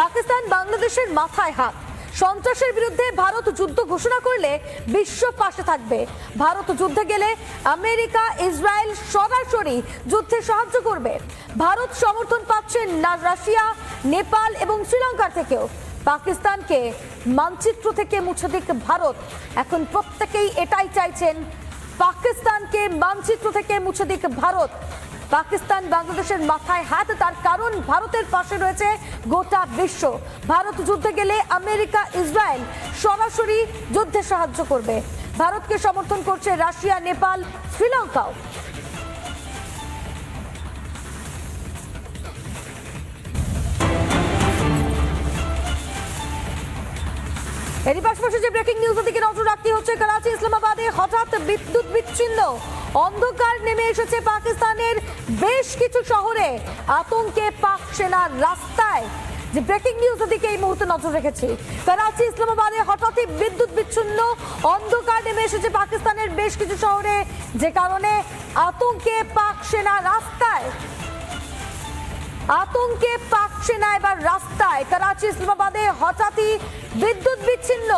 পাকিস্তান বাংলাদেশের মাথায় হাত। সন্ত্রাসের বিরুদ্ধে ভারত যুদ্ধ ঘোষণা করলে বিশ্ব পাশে থাকবে। ভারত যুদ্ধে গেলে আমেরিকা, ইসরায়েল সরাসরি যুদ্ধে সাহায্য করবে। ভারত সমর্থন পাচ্ছে রাশিয়া, নেপাল এবং শ্রীলঙ্কার থেকেও। পাকিস্তানকে মানচিত্র থেকে মুছে দিক ভারত। এখন প্রত্যেকেই এটাই চাইছেন, পাকিস্তানকে মানচিত্র থেকে মুছে দিক ভারত। পাকিস্তান বাংলাদেশের মাথায় হাত, তার কারণ ভারতের পাশে রয়েছে গোটা বিশ্ব। ভারত যুদ্ধে গেলে আমেরিকা, ইসরায়েল সরাসরি যুদ্ধে সাহায্য করবে। ভারতকে সমর্থন করছে রাশিয়া, নেপাল, শ্রীলঙ্কাও। এরই পাশাপাশি যে ব্রেকিং নিউজের দিকে নজর রাখতে হচ্ছে, করাচি, ইসলামাবাদে হঠাৎ বিদ্যুৎ বিচ্ছিন্ন। অন্ধকার এসেছে পাকিস্তানের বেশ কিছু শহরে। আতঙ্কে পাক সেনার রাস্তায়। যে ব্রেকিং নিউজের দিকে এই মুহূর্তে নজর রেখেছি। করাচি ইসলামাবাদে হঠাৎই বিদ্যুৎ বিচ্ছিন্ন। অন্ধকার নেমে এসেছে পাকিস্তানের বেশ কিছু শহরে। যে কারণে আতঙ্কে পাক সেনা রাস্তায়। আতঙ্কে পাক সেনা এবার রাস্তায়। করাচি ইসলামাবাদে হঠাৎই বিদ্যুৎ বিচ্ছিন্ন।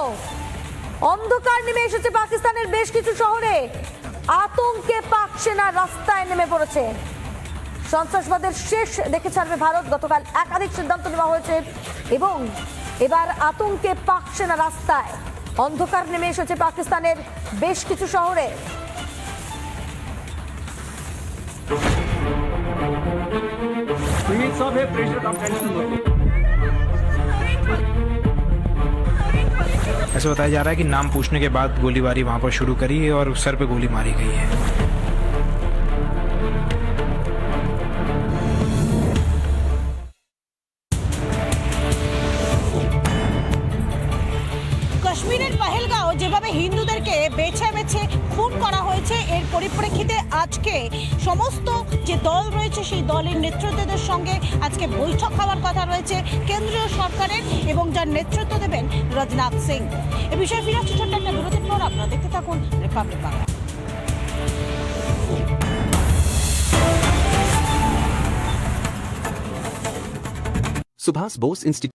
অন্ধকার নেমে এসেছে পাকিস্তানের বেশ কিছু শহরে। সেনা রাস্তায় নেমে পড়েছে সন্ত্রাসবাদের শেষ দেখে ছাড়বে ভারত গতকাল একাধিক সিদ্ধান্ত নেওয়া হয়েছে এবং এবার আতঙ্কে পাক সেনা রাস্তায় অন্ধকার নেমে এসেছে পাকিস্তানের বেশ কিছু শহরে सुमित साहब है प्रेशर आप टेंशन मत लीजिए ऐसा बताया जा रहा है कि नाम पूछने के बाद गोलीबारी वहां पर शुरू करी है और सर पे गोली मारी गई है পাহেলগাঁও যেভাবে হিন্দুদেরকে বেছে বেছে খুন করা হয়েছে, এর পরিপ্রেক্ষিতে আজকে সমস্ত যে দল রয়েছে, সেই দলের নেতৃত্বদের সঙ্গে আজকে বৈঠক হওয়ার কথা রয়েছে কেন্দ্রীয় সরকারের এবং যার নেতৃত্ব দেবেন রাজনাথ সিং। এ বিষয়ে ফিরে আসছে ছোট্ট একটা বিরতির পর, আপনারা দেখতে থাকুন Republic Bangla. Subhas Bose Institute